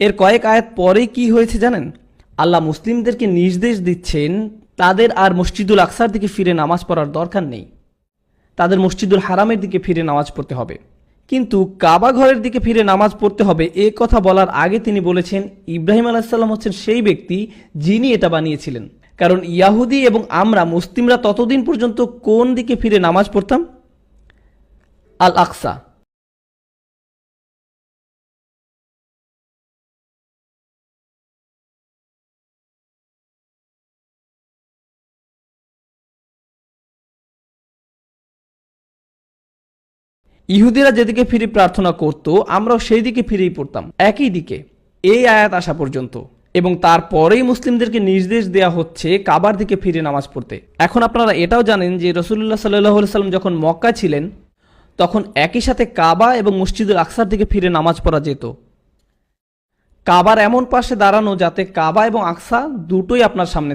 এর কয়েক আয়াত পরে কি হয়েছে জানেন? আল্লাহ মুসলিমদেরকে নির্দেশ দিচ্ছেন, তাদের আর মসজিদুল আকসার দিকে ফিরে নামাজ পড়ার দরকার নেই। তাদের মসজিদুল হারামের দিকে ফিরে নামাজ পড়তে হবে। কিন্তু কাবা ঘরের দিকে ফিরে নামাজ পড়তে হবে এ কথা বলার আগে তিনি বলেছেন, ইব্রাহিম আলাহিসাল্লাম হচ্ছেন সেই ব্যক্তি যিনি এটা বানিয়েছিলেন। কারণ ইয়াহুদি এবং আমরা মুসলিমরা ততদিন পর্যন্ত কোন দিকে ফিরে নামাজ পড়তাম? আল আকসা। ইহুদিরা যেদিকে ফিরে প্রার্থনা করত, আমরাও সেই দিকে ফিরেই পড়তাম, একই দিকে। এই আয়াত আসা পর্যন্ত। এবং তারপরেই মুসলিমদেরকে নির্দেশ দেয়া হচ্ছে কাবার দিকে ফিরে নামাজ পড়তে। এখন আপনারা এটাও জানেন যে রসুল্লাহ সাল্লাহ সাল্লাম যখন মক্কা ছিলেন, তখন একই সাথে কাবা এবং মসজিদুল আকসার দিকে ফিরে নামাজ পড়া যেত। কাবার এমন পাশে দাঁড়ানো যাতে কাবা এবং আকসা দুটোই আপনার সামনে থাকে